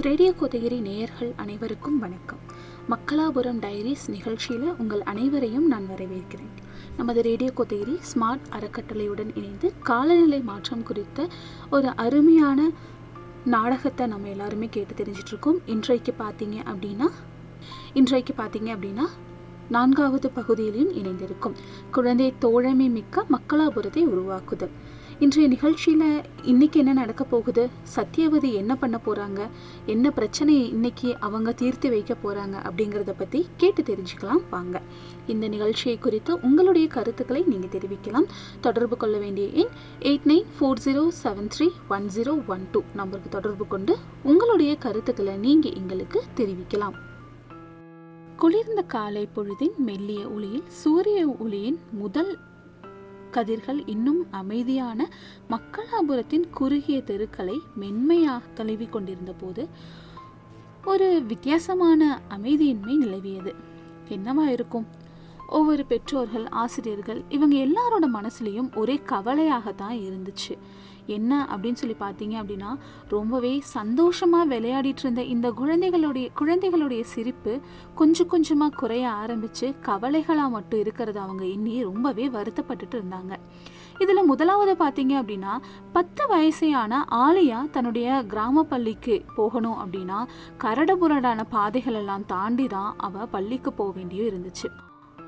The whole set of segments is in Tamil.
ரேடியோ கோதகிரி நேயர்கள் அனைவருக்கும் வணக்கம். மக்களாபுரம் டைரிஸ் நிகழ்ச்சியில் உங்கள் அனைவரையும் நான் வரவேற்கிறேன். நமது ரேடியோ கோதகிரி ஸ்மார்ட் அறக்கட்டளையுடன் இணைந்து காலநிலை மாற்றம் குறித்த ஒரு அருமையான நாடகத்தை நம்ம எல்லாருமே கேட்டு தெரிஞ்சிட்ருக்கோம். இன்றைக்கு பார்த்தீங்க அப்படின்னா இன்றைக்கு பார்த்தீங்க அப்படின்னா நான்காவது பகுதியிலையும் இணைந்திருக்கும். குழந்தை தோழமை மிக்க மக்களாபுரத்தை உருவாக்குதல். இன்றைய நிகழ்ச்சியில் இன்னைக்கு என்ன நடக்க போகுது? சத்தியவதி என்ன பண்ண போகிறாங்க என்ன பிரச்சனையை இன்னைக்கு அவங்க தீர்த்து வைக்க போகிறாங்க அப்படிங்கிறத பற்றி கேட்டு தெரிஞ்சுக்கலாம் வாங்க. இந்த நிகழ்ச்சியை குறித்து உங்களுடைய கருத்துக்களை நீங்கள் தெரிவிக்கலாம். தொடர்பு கொள்ள வேண்டிய எண் eight nine four zero seven three one zero one two. நம்பருக்கு தொடர்பு கொண்டு உங்களுடைய கருத்துக்களை நீங்கள் எங்களுக்கு தெரிவிக்கலாம். குளிர்ந்த காலை பொழுதின் மெல்லிய ஒளியில் சூரிய ஒளியின் முதல் கதிர்கள் இன்னும் அமைதியான மக்களாபுரத்தின் குறுகிய தெருக்களை மென்மையாக தழுவி கொண்டிருந்த போது ஒரு வித்தியாசமான அமைதியின்மை நிலவியது. என்னவா இருக்கும் ஒவ்வொரு பெற்றோர்கள் ஆசிரியர்கள் இவங்க எல்லாரோட மனசுலேயும் ஒரே கவலையாக தான் இருந்துச்சு. என்ன அப்படின்னு சொல்லி பார்த்தீங்க அப்படின்னா ரொம்பவே சந்தோஷமாக விளையாடிட்டு இருந்த இந்த குழந்தைகளுடைய குழந்தைகளுடைய சிரிப்பு கொஞ்சம் கொஞ்சமாக குறைய ஆரம்பித்து கவலைகளாக மட்டும் இருக்கிறத அவங்க எண்ணி ரொம்பவே வருத்தப்பட்டுட்டு இருந்தாங்க. இதில் முதலாவது பார்த்தீங்க அப்படின்னா பத்து வயசையான ஆலியா தன்னுடைய கிராம பள்ளிக்கு போகணும் அப்படின்னா கரடுபுரடான பாதைகள் எல்லாம் தாண்டி தான் அவள் பள்ளிக்கு போக வேண்டியும் இருந்துச்சு.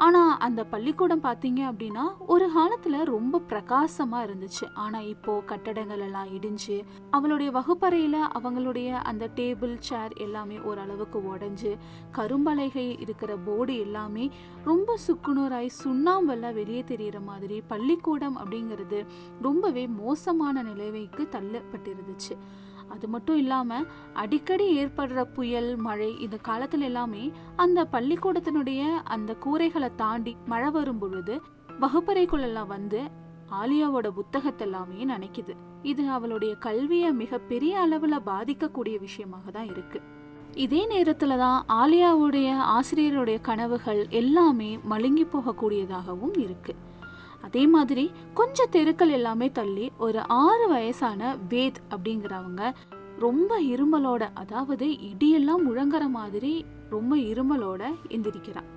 ஆனால் அந்த பள்ளிக்கூடம் பார்த்தீங்க அப்படின்னா ஒரு காலத்தில் ரொம்ப பிரகாசமாக இருந்துச்சு. ஆனால் இப்போ கட்டடங்கள் எல்லாம் இடிஞ்சு அவளுடைய வகுப்பறையில் அவங்களுடைய அந்த டேபிள் சேர் எல்லாமே ஓரளவுக்கு உடஞ்சு கரும்பலகை இருக்கிற போர்டு எல்லாமே ரொம்ப சுக்குநூறாய் சுண்ணாம்பெல்லாம் வெளியே தெரியிற மாதிரி பள்ளிக்கூடம் அப்படிங்கிறது ரொம்பவே மோசமான நிலைமைக்கு தள்ளப்பட்டிருந்துச்சு. அது மட்டும் இல்லாமல் அடிக்கடி ஏற்படுற புயல் மழை இந்த காலத்துல எல்லாமே அந்த பள்ளிக்கூடத்தினுடைய அந்த கூரைகளை தாண்டி மழை வரும் பொழுது வகுப்பறைக்குள்ளெல்லாம் வந்து ஆலியாவோட புத்தகத்தை எல்லாமே நினைக்குது. இது அவளுடைய கல்வியை மிகப்பெரிய அளவில் பாதிக்கக்கூடிய விஷயமாக தான் இருக்கு. இதே நேரத்தில் தான் ஆலியாவுடைய ஆசிரியருடைய கனவுகள் எல்லாமே மழுங்கி போகக்கூடியதாகவும் இருக்குது அதே மாதிரி கொஞ்சம் தெருக்கள் எல்லாமே தள்ளி ஒரு ஆறு வயசான வேத் அப்படிங்கிறவங்க ரொம்ப இருமலோட அதாவது இடியெல்லாம் முழங்குற மாதிரி ரொம்ப இருமலோட எந்திரிக்கிறான்.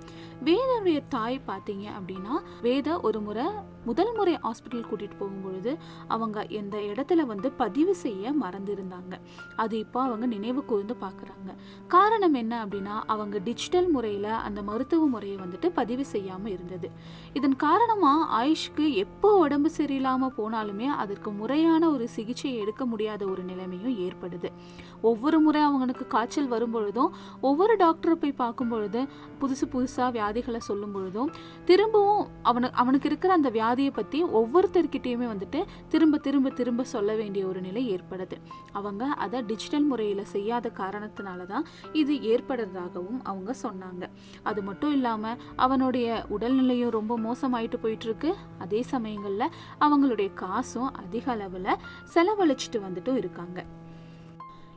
வேதனுடைய தாய் பார்த்தீங்க அப்படின்னா வேத ஒரு முறை முதல் முறை ஹாஸ்பிட்டல் கூட்டிகிட்டு போகும்பொழுது அவங்க எந்த இடத்துல வந்து பதிவு செய்ய மறந்திருந்தாங்க. அது இப்போ அவங்க நினைவு கூர்ந்து பார்க்குறாங்க. காரணம் என்ன அப்படின்னா அவங்க டிஜிட்டல் முறையில் அந்த மருத்துவ முறையை வந்துட்டு பதிவு செய்யாமல் இருந்தது. இதன் காரணமாக ஆயுஷ்க்கு எப்போ உடம்பு சரியில்லாமல் போனாலுமே அதற்கு முறையான ஒரு சிகிச்சை எடுக்க முடியாத ஒரு நிலைமையும் ஏற்படுது. ஒவ்வொரு முறை அவங்களுக்கு காய்ச்சல் வரும் பொழுதும் ஒவ்வொரு டாக்டரை போய் பார்க்கும் பொழுது புதுசு புதுசாக வியாதிகளை சொல்லும் பொழுதும் திரும்பவும் அவனு அவனுக்கு இருக்கிற அந்த வியாதியை பற்றி ஒவ்வொருத்தர்கிட்டேயுமே வந்துட்டு திரும்ப திரும்ப திரும்ப சொல்ல வேண்டிய ஒரு நிலை ஏற்படுது. அவங்க அதை டிஜிட்டல் முறையில் செய்யாத காரணத்தினால தான் இது ஏற்படுறதாகவும் அவங்க சொன்னாங்க. அது மட்டும் இல்லாமல் அவனுடைய உடல்நிலையும் ரொம்ப மோசமாயிட்டு போயிட்டு இருக்கு அதே சமயங்களில் அவங்களுடைய காசும் அதிக அளவில் செலவழிச்சிட்டு வந்துட்டும் இருக்காங்க.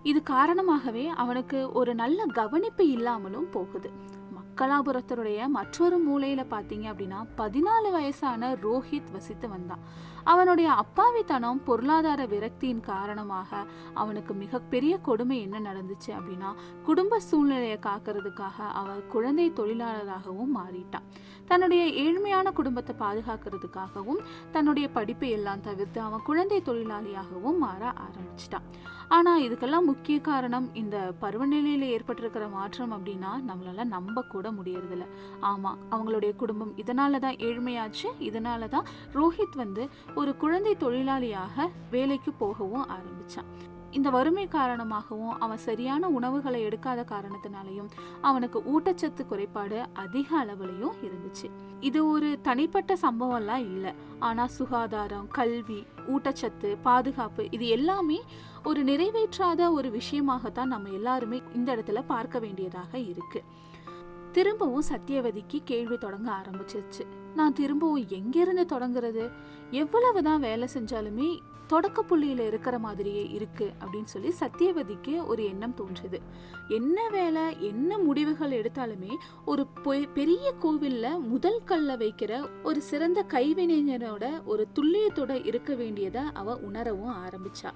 இது காரணமாகவே அவனுக்கு ஒரு நல்ல கவனிப்பு இல்லாமலும் போகுது. மக்களாபுரத்தருடைய மற்றொரு மூலையில பார்த்தீங்க அப்படின்னா பதினாலு வயசான ரோஹித் வசித்து வந்தான். அவனுடைய அப்பாவித்தனம் பொருளாதார விரக்தியின் காரணமாக அவனுக்கு மிகப்பெரிய கொடுமை என்ன நடந்துச்சு அப்படின்னா குடும்ப சூழ்நிலையை காக்கிறதுக்காக அவன் குழந்தை தொழிலாளராகவும் மாறிட்டான். தன்னுடைய ஏழ்மையான குடும்பத்தை பாதுகாக்கிறதுக்காகவும் தன்னுடைய படிப்பை எல்லாம் தவிர்த்து அவன் குழந்தை தொழிலாளியாகவும் மாற ஆரம்பிச்சிட்டான். ஆனால் இதுக்கெல்லாம் முக்கிய காரணம் இந்த பருவநிலையில் ஏற்பட்டிருக்கிற மாற்றம் அப்படின்னா நம்மளால நம்ப கூட முடியறதில்ல. ஆமாம் அவங்களுடைய குடும்பம் இதனால தான் ஏழ்மையாச்சு இதனால தான் ரோஹித் வந்து ஒரு குழந்தை தொழிலாளியாக வேலைக்கு போகவும் ஆரம்பிச்சான். இந்த வறுமை காரணமாகவும் அவன் சரியான உணவுகளை எடுக்காத காரணத்தினாலையும் அவனுக்கு ஊட்டச்சத்து குறைபாடு அதிக அளவுலையும் இருந்துச்சு. இது ஒரு தனிப்பட்ட சம்பவம்லாம் இல்லை. ஆனால் சுகாதாரம் கல்வி ஊட்டச்சத்து பாதுகாப்பு இது எல்லாமே ஒரு நிறைவேற்றாத ஒரு விஷயமாகத்தான் நம்ம எல்லாருமே இந்த இடத்துல பார்க்க வேண்டியதாக இருக்குது திரும்பவும் சத்தியவதிக்கு கேள்வி தொடங்க ஆரம்பிச்சிருச்சு. நான் திரும்பவும் எங்கிருந்து தொடங்குறது? எவ்வளவுதான் வேலை செஞ்சாலுமே தொடக்க புள்ளியில இருக்கிற மாதிரியே இருக்கு அப்படின்னு சொல்லி சத்தியவதிக்கு ஒரு எண்ணம் தோன்றுது. என்ன வேலை என்ன முடிவுகள் எடுத்தாலுமே ஒரு பொ- பெரிய கோவில்ல முதல் கல்ல வைக்கிற ஒரு சிறந்த கைவினைஞரோட ஒரு துல்லியத்தோட இருக்க வேண்டியதை அவ உணரவும் ஆரம்பிச்சா.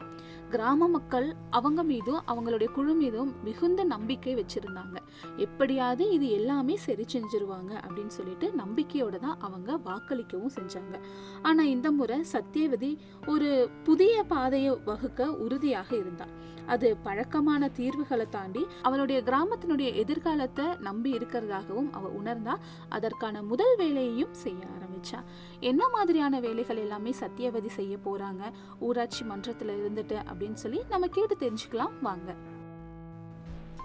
கிராம மக்கள் அவங்க மீதும் அவங்களுடைய குழு மீதும் மிகுந்த நம்பிக்கை வச்சிருந்தாங்க. எப்படியாவது இது எல்லாமே சரி செஞ்சிருவாங்க அப்படின்னு சொல்லிட்டு நம்பிக்கையோட தான் அவங்க வாக்களிக்கவும் செஞ்சாங்க. ஆனா இந்த முறை சத்தியவதி ஒரு புதிய பாதையை வகுக்க உறுதியாக இருந்தா அது பழக்கமான தீர்வுகளை தாண்டி அவளுடைய கிராமத்தினுடைய எதிர்காலத்தை நம்பி இருக்கிறதாகவும் அவ உணர்ந்தா அதற்கான முதல் வேலையையும் செய்ய ஆரம்பிச்சா என்ன மாதிரியான வேலைகள் எல்லாமே சத்தியவதி செய்ய போறாங்க? ஊராட்சி மன்றத்துல இருந்துட்டு அப்படின்னு சொல்லி நம்ம கேட்டு தெரிஞ்சுக்கலாம். வாங்க.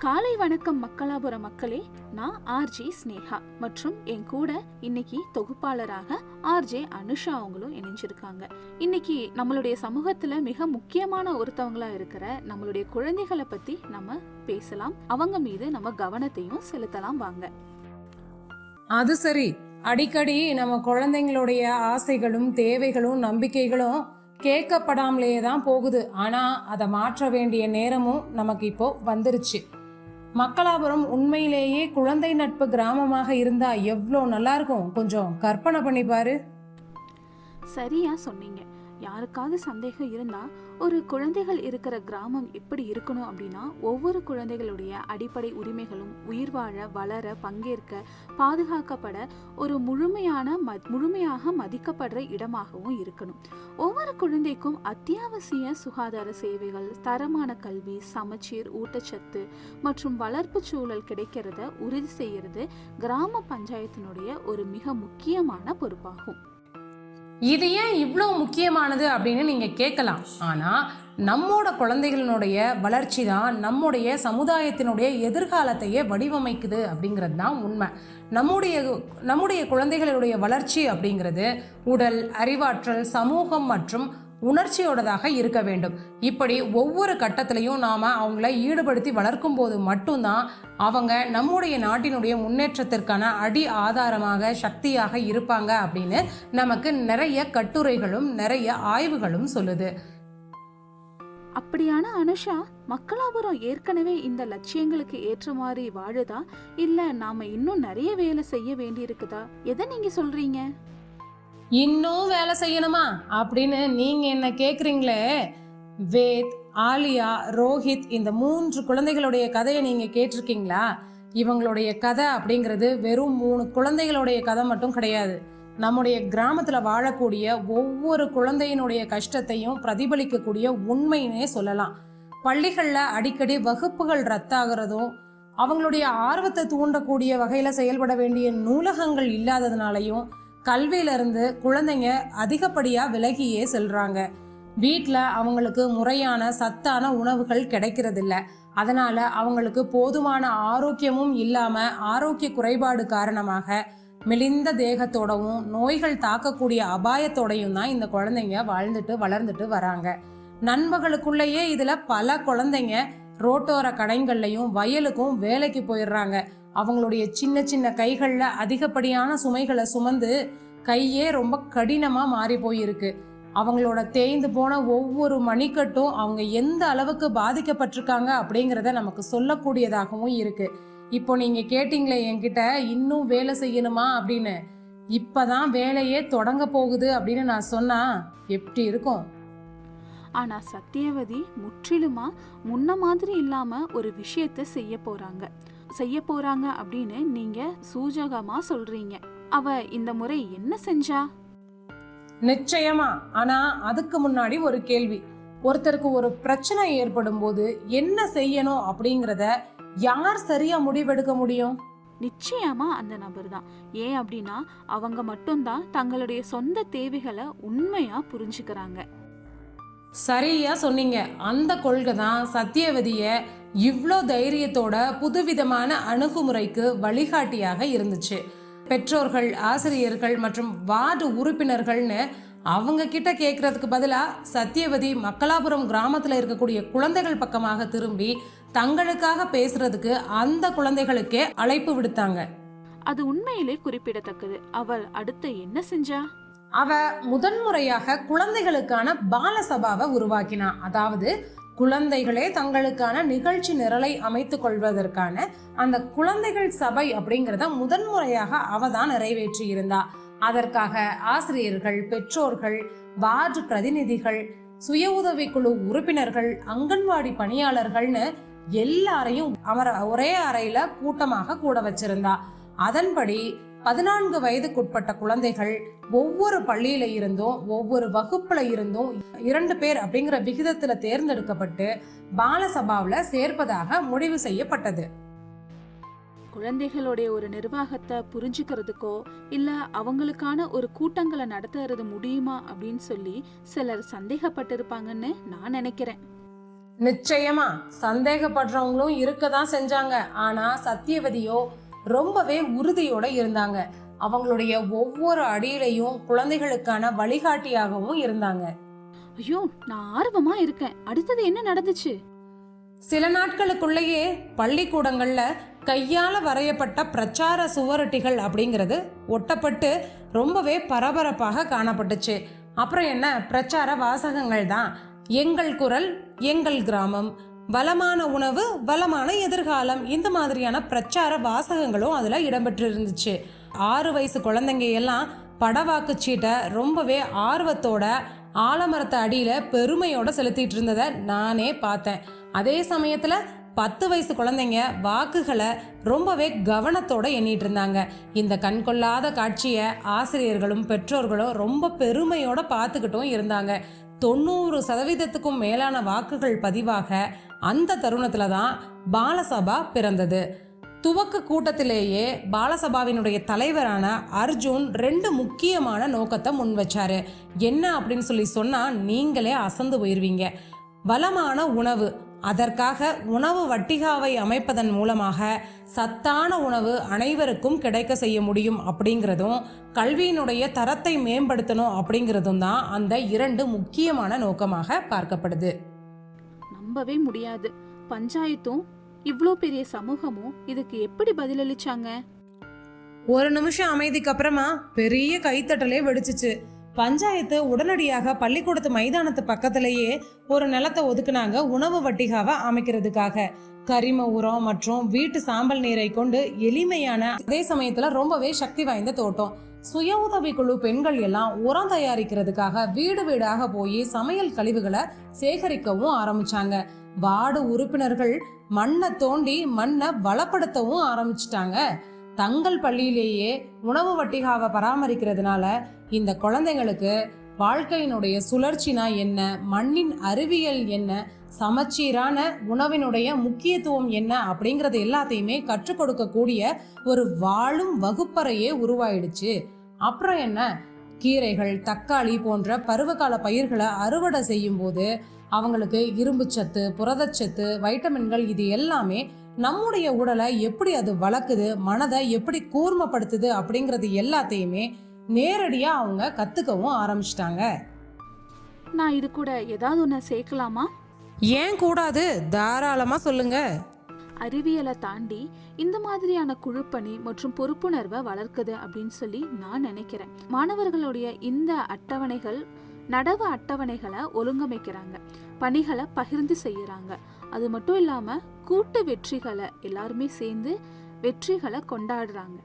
காலை வணக்கம் மக்களாபுர மக்களே நான் ஆர்ஜே ஸ்னேகா மற்றும் என் கூட இன்னைக்கு தொகுப்பாளராக ஆர்ஜே அனுஷா அவங்களும் இணைஞ்சிருக்காங்க. இன்னைக்கு நம்மளுடைய சமூகத்துல மிக முக்கியமான ஒருத்தவங்களா இருக்கிற நம்மளுடைய குழந்தைகளை பத்தி நம்ம பேசலாம். அவங்க மீது நம்ம கவனத்தையும் செலுத்தலாம் வாங்க. அது சரி. அடிக்கடி நம்ம குழந்தைங்களுடைய ஆசைகளும் தேவைகளும் நம்பிக்கைகளும் கேட்கப்படாமலேயே தான் போகுது. ஆனால் அதை மாற்ற வேண்டிய நேரமும் நமக்கு இப்போ வந்துருச்சு. மக்களாபுரம் உண்மையிலேயே குழந்தை நட்பு கிராமமாக இருந்தா எவ்வளோ நல்லா இருக்கும். கொஞ்சம் கற்பனை பண்ணி பாரு. சரியா சொன்னீங்க. யாருக்காவது சந்தேகம் இருந்தா ஒரு குழந்தைகள் இருக்கிற கிராமம் எப்படி இருக்கணும் அப்படின்னா ஒவ்வொரு குழந்தைகளுடைய அடிப்படை உரிமைகளும் உயிர் வாழ வளர பங்கேற்க பாதுகாக்கப்பட ஒரு முழுமையான ம முழுமையாக மதிக்கப்படுற இடமாகவும் இருக்கணும். ஒவ்வொரு குழந்தைக்கும் அத்தியாவசிய சுகாதார சேவைகள் தரமான கல்வி சமச்சீர் ஊட்டச்சத்து மற்றும் வளர்ப்பு சூழல் கிடைக்கிறத உறுதி செய்யறது கிராம பஞ்சாயத்தினுடைய ஒரு மிக முக்கியமான பொறுப்பாகும். இது ஏன் இவ்வளோ முக்கியமானது அப்படின்னு நீங்கள் கேட்கலாம். ஆனால் நம்மோட குழந்தைகளினுடைய வளர்ச்சி தான் நம்முடைய சமுதாயத்தினுடைய எதிர்காலத்தையே வடிவமைக்குது அப்படிங்கிறது தான் உண்மை. நம்முடைய நம்முடைய குழந்தைகளுடைய வளர்ச்சி அப்படிங்கிறது உடல் அறிவாற்றல் சமூகம் மற்றும் உணர்ச்சியோடதாக இருக்க வேண்டும். இப்படி ஒவ்வொரு கட்டத்திலையும் நாம் அவங்கள ஈடுபடுத்தி வளர்க்கும் போது மட்டும்தான் அவங்க நம்முடைய நாட்டினுடைய முன்னேற்றத்திற்கான அடி ஆதாரமாக சக்தியாக இருப்பாங்க அப்படின்னு நமக்கு நிறைய கட்டுரைகளும் நிறைய ஆய்வுகளும் சொல்லுது. அப்படியான அனுஷா மக்களாபுரம் ஏற்கனவே இந்த லட்சியங்களுக்கு ஏற்ற மாதிரி வாழுதா? இல்ல நாம இன்னும் நிறைய வேலை செய்ய வேண்டி இருக்குதா எதை நீங்க சொல்றீங்க? இன்னும் வேலை செய்யணுமா? அப்படின்னு நீங்க என்ன கேக்குறீங்களே? வேத் ஆலியா ரோஹித் இந்த மூன்று குழந்தைகளுடைய கதையை நீங்க கேட்டிருக்கீங்களா? இவங்களுடைய கதை அப்படிங்கிறது வெறும் மூணு குழந்தைகளுடைய கதை மட்டும் கிடையாது. நம்முடைய கிராமத்துல வாழக்கூடிய ஒவ்வொரு குழந்தையினுடைய கஷ்டத்தையும் பிரதிபலிக்கக்கூடிய உண்மையினே சொல்லலாம். பள்ளிகளில் அடிக்கடி வகுப்புகள் ரத்தாகிறதும் அவங்களுடைய ஆர்வத்தை தூண்டக்கூடிய வகையில் செயல்பட வேண்டிய நூலகங்கள் இல்லாததுனாலையும் கல்வியிலிருந்து குழந்தைங்க அதிகப்படியாக விலகியே செல்றாங்க. வீட்டில் அவங்களுக்கு முறையான சத்தான உணவுகள் கிடைக்கிறதில்ல. அதனால அவங்களுக்கு போதுமான ஆரோக்கியமும் இல்லாமல் ஆரோக்கிய குறைபாடு காரணமாக மெலிந்த தேகத்தோடவும் நோய்கள் தாக்கக்கூடிய அபாயத்தோடையும் தான் இந்த குழந்தைங்க வாழ்ந்துட்டு வளர்ந்துட்டு வராங்க. நண்பர்களுக்குள்ளேயே இதில் பல குழந்தைங்க ரோட்டோர கடைங்கள்லையும் வயலுக்கும் வேலைக்கு போயிடுறாங்க. அவங்களுடைய சின்ன சின்ன கைகளில் அதிகப்படியான சுமைகளை சுமந்து கையே ரொம்ப கடினமாக மாறி போயிருக்கு. அவங்களோட தேய்ந்து போன ஒவ்வொரு மணிக்கட்டும் அவங்க எந்த அளவுக்கு பாதிக்கப்பட்டிருக்காங்க அப்படிங்கிறத நமக்கு சொல்லக்கூடியதாகவும் இருக்கு. இப்போ நீங்க கேட்டீங்களே என்கிட்ட இன்னும் வேலை செய்யணுமா? அப்படின்னு. இப்பதான் வேலையே தொடங்க போகுது அப்படின்னு நான் சொன்னா எப்படி இருக்கும்? ஆனா சத்தியவதி முற்றிலுமா முன்ன மாதிரி இல்லாம ஒரு விஷயத்த செய்ய போறாங்க. செய்ய போறாங்க அப்படின்னு நீங்க சூஜகமா சொல்றீங்க. அவ இந்த முறை என்ன செஞ்சா? நிச்சயமா. ஆனா அதுக்கு முன்னாடி ஒரு கேள்வி. ஒருத்தருக்கு ஒரு பிரச்சனை ஏற்படும் போது என்ன செய்யணும் அப்படிங்கிறத யார் சரியா முடிவெடுக்க முடியும்? நிச்சயமா அந்த நபர் தான். ஏன் அப்படின்னா அவங்க மட்டும்தான் தங்களுடைய சொந்த தேவைகளை உண்மையா புரிஞ்சுக்கிறாங்க. சரியா சொன்னீங்க. அந்த கொள்கை தான் சத்தியவதிய இவ்வளோ தைரியத்தோட புதுவிதமான அணுகுமுறைக்கு வழிகாட்டியாக இருந்துச்சு. பெற்றோர்கள் ஆசிரியர்கள் மற்றும் வார்டு உறுப்பினர்கள்னு அவங்க கிட்ட கேட்கறதுக்கு பதிலா சத்தியவதி மக்களாபுரம் கிராமத்துல இருக்கக்கூடிய குழந்தைகள் பக்கமாக திரும்பி தங்களுக்காக பேசுறதுக்கு அந்த குழந்தைகளுக்கே அழைப்பு விடுத்தாங்க. அது உண்மையிலே குறிப்பிடத்தக்கது. அவள் அடுத்து என்ன செஞ்சா? அவ முதன்முறையாக குழந்தைகளுக்கான பாலசபாவை உருவாக்கினா. அதாவது குழந்தைகளே தங்களுக்கான நிகழ்ச்சி நிரலை அமைத்துக் கொள்வதற்கான அந்த குழந்தைகள் சபை அப்படிங்கிறத முதன்முறையாக அவ தான் நிறைவேற்றி இருந்தா. அதற்காக ஆசிரியர்கள் பெற்றோர்கள் வார்டு பிரதிநிதிகள் சுய உதவிக்குழு உறுப்பினர்கள் அங்கன்வாடி பணியாளர்கள்னு எல்லாரையும் அவர ஒரே அறையில கூட்டமாக கூட வச்சிருந்தா. அதன்படி பதினான்கு வயதுக்குட்பட்ட குழந்தைகள் ஒவ்வொரு பள்ளியில இருந்தும் ஒவ்வொரு வகுப்புல இருந்தும் இரண்டு பேர் அப்படிங்கிற விகிதத்துல தேர்ந்தெடுக்கப்பட்டு பாலசபாவில் சேர்ப்பதாக முடிவு செய்யப்பட்டது. குழந்தைகளுடைய ஒரு நிர்வாகத்தை புரிஞ்சுக்கிறதுக்கோ இல்ல அவங்களுக்கான ஒரு கூட்டங்களை நடத்துறது முடியுமா அப்படின்னு சொல்லி சிலர் சந்தேகப்பட்டிருப்பாங்கன்னு நான் நினைக்கிறேன். நிச்சயமா சந்தேகப்படுறவங்களும் இருக்க தான் செஞ்சாங்க. ஆனா சத்தியவதியோ ரொம்பவே உறுதியோட இருந்தாங்க. அவங்களுடைய ஒவ்வொரு அடியிலையும் குழந்தைகளுக்கான வழிகாட்டியாகவும் இருந்தாங்க. ஐயோ நான் ஆர்வமா இருக்கேன். அடுத்தது என்ன நடந்துச்சு? சில நாட்களுக்குள்ளேயே பள்ளிக்கூடங்கள்ல கையால வரையப்பட்ட பிரச்சார சுவரொட்டிகள் அப்படிங்கிறது ஒட்டப்பட்டு ரொம்பவே பரபரப்பாக காணப்பட்டுச்சு. அப்புறம் என்ன? பிரச்சார வாசகங்கள் தான். எங்கள் குரல் எங்கள் கிராமம். வளமான உணவு வளமான எதிர்காலம். இந்த மாதிரியான பிரச்சார வாசகங்களும் அதில் இடம்பெற்று இருந்துச்சு ஆறு வயசு குழந்தைங்க எல்லாம் படவாக்கு சீட்டை ரொம்பவே ஆர்வத்தோட ஆலமரத்தை அடியில் பெருமையோட செலுத்திட்டு இருந்ததை நானே பார்த்தேன். அதே சமயத்தில் பத்து வயசு குழந்தைங்க வாக்குகளை ரொம்பவே கவனத்தோட எண்ணிட்டு இருந்தாங்க. இந்த கண்கொள்ளாத காட்சியை ஆசிரியர்களும் பெற்றோர்களும் ரொம்ப பெருமையோட பார்த்துக்கிட்டும் இருந்தாங்க. தொண்ணூறு சதவீதத்துக்கும் மேலான வாக்குகள் பதிவாக அந்த தருணத்தில் தான் பாலசபா பிறந்தது. துவக்க கூட்டத்திலேயே பாலசபாவினுடைய தலைவரான அர்ஜுன் ரெண்டு முக்கியமான நோக்கத்தை முன் வச்சாரு. என்ன அப்படின்னு சொல்லி சொன்னா நீங்களே அசந்து போயிருவீங்க. வளமான உணவு அதற்காக உணவு வட்டிகாவை அமைப்பதன் மூலமாக சத்தான உணவு அனைவருக்கும் கிடைக்க செய்ய முடியும் அப்படிங்கிறதும் கல்வியினுடைய தரத்தை மேம்படுத்தணும் அப்படிங்கிறதும் தான் அந்த இரண்டு முக்கியமான நோக்கமாக பார்க்கப்படுது. நம்பவே முடியாது. பஞ்சாயத்தும் இவ்ளோ பெரிய சமூகமும் இதுக்கு எப்படி பதிலளிச்சாங்க? ஒரு நிமிஷம் அமைதிக்கு அப்புறமா பெரிய கைத்தட்டலே வெடிச்சிச்சு. பஞ்சாயத்து உடனடியாக பள்ளிக்கூடத்து மைதானத்து பக்கத்திலேயே ஒரு நிலத்தை ஒதுக்குனாங்க உணவு வட்டிகாவை அமைக்கிறதுக்காக. கரிம உரம் மற்றும் வீட்டு சாம்பல் நீரை கொண்டு எளிமையான அதே சமயத்துல ரொம்பவே சக்தி வாய்ந்த தோட்டம். சுய உதவிக்குழு பெண்கள் எல்லாம் உரம் தயாரிக்கிறதுக்காக வீடு வீடாக போய் சமையல் கழிவுகளை சேகரிக்கவும் ஆரம்பிச்சாங்க. வார்டு உறுப்பினர்கள் மண்ணை தோண்டி மண்ணை வளப்படுத்தவும் ஆரம்பிச்சிட்டாங்க. தங்கள் பள்ளியிலேயே உணவு வட்டிகாவை பராமரிக்கிறதுனால இந்த குழந்தைங்களுக்கு வாழ்க்கையினுடைய சுழற்சினா என்ன? மண்ணின் அறிவியல் என்ன? சமச்சீரான உணவினுடைய முக்கியத்துவம் என்ன? அப்படிங்கறது எல்லாத்தையுமே கற்றுக் கொடுக்கக்கூடிய ஒரு வாழும் வகுப்பறையே உருவாயிடுச்சு. அப்புறம் என்ன? கீரைகள் தக்காளி போன்ற பருவகால பயிர்களை அறுவடை செய்யும் போது அவங்களுக்கு இரும்புச்சத்து புரதச்சத்து வைட்டமின்கள் இது எல்லாமே நம்முடைய உடலை எப்படி அது வளர்க்குது மனதை எப்படி கூர்மைப்படுத்துது அப்படிங்கிறது எல்லாத்தையுமே நேரடியா அவங்க கத்துக்கவும் ஆரம்பிச்சிட்டாங்க. நான் இது கூட ஏதாவது ஒன்று சேர்க்கலாமா? ஏன் கூடாது? தாராளமா சொல்லுங்க. அறிவியலை தாண்டி இந்த மாதிரியான குழுப்பணி மற்றும் பொறுப்புணர்வை வளர்க்குது அப்படின்னு சொல்லி நான் நினைக்கிறேன். மாணவர்களுடைய இந்த அட்டவணைகள் நடவு அட்டவணைகளை ஒழுங்கமைக்கிறாங்க. பணிகளை பகிர்ந்து செய்யறாங்க. அது மட்டும் இல்லாமல் கூட்டு வெற்றிகளை எல்லாருமே சேர்ந்து வெற்றிகளை கொண்டாடுறாங்க.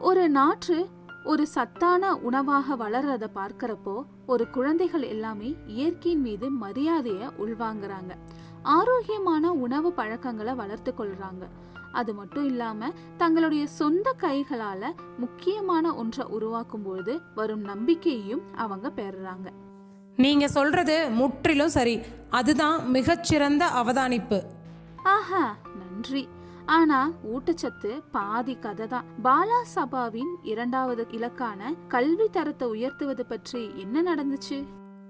ஒரு நாற்று ஒரு சத்தான உணவாக வளர்றத பார்க்கிறப்போ ஒரு குழந்தைகள் எல்லாமே இயற்கையின் மீது மரியாதையை உள்வாங்குறாங்க. ஆரோக்கியமான உணவு பழக்கங்களை வளர்த்து கொள்றாங்க. அது மட்டும் இல்லாம தங்களுடைய சொந்த கைகளால முக்கியமான ஒன்றை உருவாக்கும் பொழுது வரும் நம்பிக்கையையும் அவங்க பெறுறாங்க. நீங்க சொல்றது முற்றிலும் சரி. அதுதான் மிகச்சிறந்த அவதானிப்பு. ஆஹா நன்றி. ஆனா ஊட்டச்சத்து பாதி கதை தான் பாலா சபாவின் இரண்டாவது இலக்கான கல்வி தரத்தை உயர்த்துவது பற்றி என்ன நடந்துச்சு?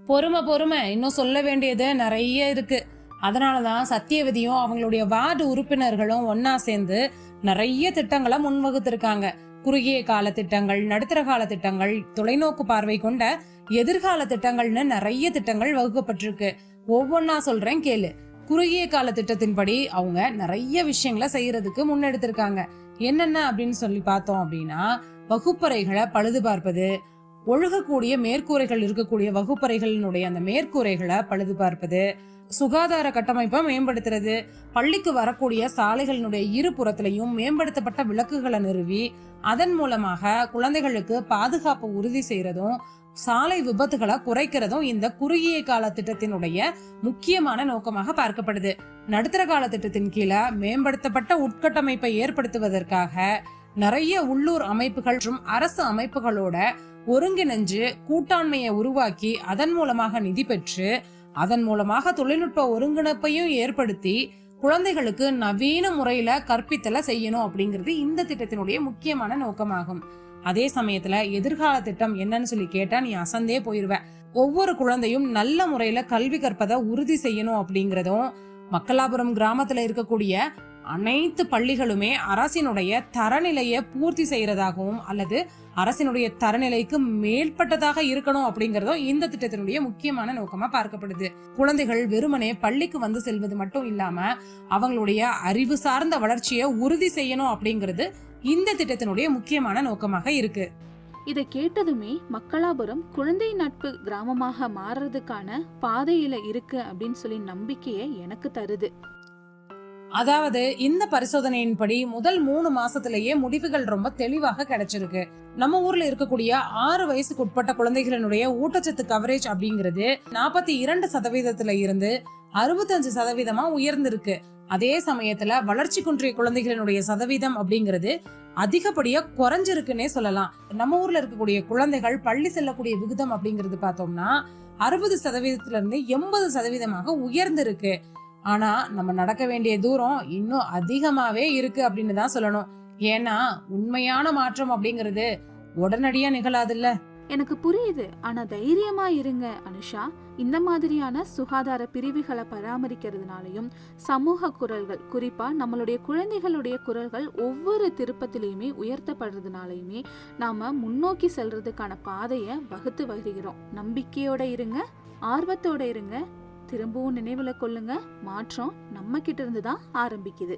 பொறுமை பொறுமை. இன்னும் சொல்ல வேண்டியது நிறைய இருக்கு. அதனால தான் சத்தியவதியும் அவங்களுடைய வார்டு உறுப்பினர்களும் ஒண்ணா சேர்ந்து நிறைய திட்டங்களை முன்வகுத்திருக்காங்க. குறுகிய கால திட்டங்கள் நடுத்தர கால திட்டங்கள் தொலைநோக்கு பார்வை கொண்ட எதிர்கால திட்டங்கள்னு நிறைய திட்டங்கள் வகுக்கப்பட்டிருக்கு. ஒவ்வொன்னா சொல்றேன் கேளு. குறுகிய கால திட்டத்தின்படி அவங்க நிறைய விஷயங்களை செய்யறதுக்கு முன்னெடுத்திருக்காங்க. என்னென்ன அப்படின்னு சொல்லி பார்த்தோம் அப்படின்னா வகுப்பறைகளை பழுது பார்ப்பது ஒழுகக்கூடிய மேற்கூரைகள் இருக்கக்கூடிய வகுப்பறைகளினுடைய அந்த மேற்கூரைகளை பழுது பார்ப்பது சுகாதார கட்டமைப்பை மேம்படுத்துறது பள்ளிக்கு வரக்கூடிய சாலைகளினுடைய இருபுறத்திலையும் மேம்படுத்தப்பட்ட விளக்குகளை நிறுவி அதன் மூலமாக குழந்தைகளுக்கு பாதுகாப்பு உறுதி செய்யறதும் சாலை விபத்துகளை குறைக்கிறதும் இந்த குறுகிய கால திட்டத்தினுடைய முக்கியமான நோக்கமாக பார்க்கப்படுது. நடுத்தர கால திட்டத்தின் கீழே மேம்படுத்தப்பட்ட உட்கட்டமைப்பை ஏற்படுத்துவதற்காக நிறைய உள்ளூர் அமைப்புகள் மற்றும் அரசு அமைப்புகளோட ஒருங்கிணைஞ்சு கூட்டாண்மையை உருவாக்கி அதன் மூலமாக நிதி பெற்று அதன் மூலமாக தொழில்நுட்ப ஒருங்கிணைப்பையும் ஏற்படுத்தி குழந்தைகளுக்கு நவீன முறையில கற்பித்தலை செய்யணும் அப்படிங்கிறது இந்த திட்டத்தினுடைய முக்கியமான நோக்கமாகும். அதே சமயத்துல எதிர்கால திட்டம் என்னன்னு சொல்லி கேட்டா நீ அசந்தே போயிருவ. ஒவ்வொரு குழந்தையும் நல்ல முறையில கல்வி கற்பதை உறுதி செய்யணும் அப்படிங்கிறதும் மக்களாபுரம் கிராமத்துல இருக்கக்கூடிய அனைத்து பள்ளிகளுமே அரசினுடைய தரநிலையை பூர்த்தி செய்யறதாகவும் அல்லது அரசினுடைய தரநிலைக்கு மேற்பட்டதாக இருக்கணும் அப்படிங்கறதும் இந்த திட்டத்தினுடைய முக்கியமான நோக்கமா பார்க்கப்படுது. குழந்தைகள் வெறுமனே பள்ளிக்கு வந்து செல்வது மட்டும் இல்லாம அவங்களுடைய அறிவு சார்ந்த வளர்ச்சியை உறுதி செய்யணும் அப்படிங்கிறது இந்த திட்டத்தினுடைய முக்கியமான நோக்கமாக இருக்கு. இதை கேட்டதுமே மக்களாபுரம் குழந்தை நட்பு கிராமமாக மாறுறதுக்கான பாதையில இருக்கு அப்படின்னு சொல்லி நம்பிக்கையை எனக்கு தருது. அதாவது இந்த பரிசோதனையின்படி முதல் மூணு மாசத்திலேயே முடிவுகள் ரொம்ப தெளிவாக கிடைச்சிருக்கு. நம்ம ஊர்ல இருக்கக்கூடிய ஆறு வயசுக்கு உட்பட்ட குழந்தைகளினுடைய ஊட்டச்சத்து கவரேஜ் அப்படிங்கிறது நாற்பத்தி இரண்டு சதவீதத்துல இருந்து அறுபத்தஞ்சு சதவீதமா உயர்ந்திருக்கு. அதே சமயத்துல வளர்ச்சி குன்றிய குழந்தைகளினுடைய சதவீதம் அப்படிங்கிறது அதிகப்படியா குறைஞ்சிருக்குன்னே சொல்லலாம். நம்ம ஊர்ல இருக்கக்கூடிய குழந்தைகள் பள்ளி செல்லக்கூடிய விகிதம் அப்படிங்கிறது பார்த்தோம்னா அறுபது சதவீதத்துல இருந்து எண்பது சதவீதமாக உயர்ந்திருக்கு. ஆனால் நம்ம நடக்க வேண்டிய தூரம் இன்னும் அதிகமாகவே இருக்குது அப்படின்னு தான் சொல்லணும். ஏன்னா உண்மையான மாற்றம் அப்படிங்கிறது உடனடியாக நிகழாதுல்ல. எனக்கு புரியுது. ஆனா தைரியமா இருங்க அனுஷா. இந்த மாதிரியான சுகாதார பிரிவுகளை பராமரிக்கிறதுனாலையும் சமூக குரல்கள் குறிப்பா நம்மளுடைய குழந்தைகளுடைய குரல்கள் ஒவ்வொரு திருப்பத்திலையுமே உயர்த்தப்படுறதுனாலையுமே நாம முன்னோக்கி செல்றதுக்கான பாதையை வகுத்து வருகிறோம். நம்பிக்கையோட இருங்க ஆர்வத்தோட இருங்க. திரும்பவும் நினைவில் கொள்ளுங்க. மாற்றம் நம்ம கிட்ட இருந்து தான் ஆரம்பிக்குது.